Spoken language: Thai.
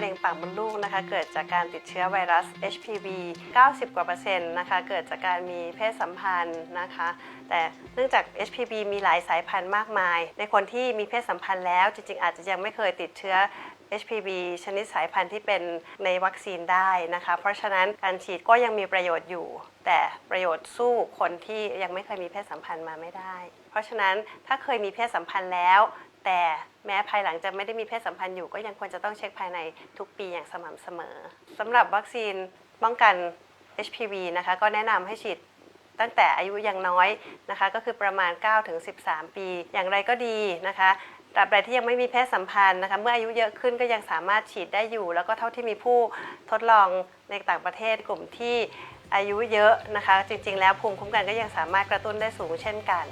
เลงปากมดลูกนะคะ เกิดจากการติดเชื้อไวรัส HPV 90 กว่าเปอร์เซ็นต์นะคะ เกิดจากการมีเพศสัมพันธ์นะคะ แต่เนื่องจาก HPV มีหลายสายพันธุ์มากมาย ในคนที่มีเพศสัมพันธ์แล้ว จริงๆ อาจจะยังไม่เคยติดเชื้อ HPV ชนิดสายพันธุ์ที่เป็นในวัคซีนได้นะคะ เพราะฉะนั้นการฉีดก็ยังมีประโยชน์อยู่ แต่ประโยชน์สู้คนที่ยังไม่เคยมีเพศสัมพันธ์มาไม่ได้ เพราะฉะนั้นถ้าเคยมีเพศสัมพันธ์แล้ว แต่แม้ภายหลังจะไม่ได้มีเพศสัมพันธ์อยู่ ก็ยังควรจะต้องเช็คภายในทุกปีอย่างสม่ำเสมอสำหรับวัคซีนป้องกัน HPV นะคะก็แนะนำให้ฉีดตั้งแต่อายุยังน้อยนะคะ ก็คือประมาณ9ถึง13 ปี อย่างไรก็ดีนะคะตราบใดที่ยังไม่มีเพศสัมพันธ์นะคะเมื่ออายุเยอะขึ้นก็ยังสามารถฉีดได้อยู่ แล้วก็เท่าที่มีผู้ทดลองในต่างประเทศกลุ่มที่อายุเยอะนะคะ จริงๆ แล้วภูมิคุ้มกันก็ยังสามารถกระตุ้นได้สูงเช่นกัน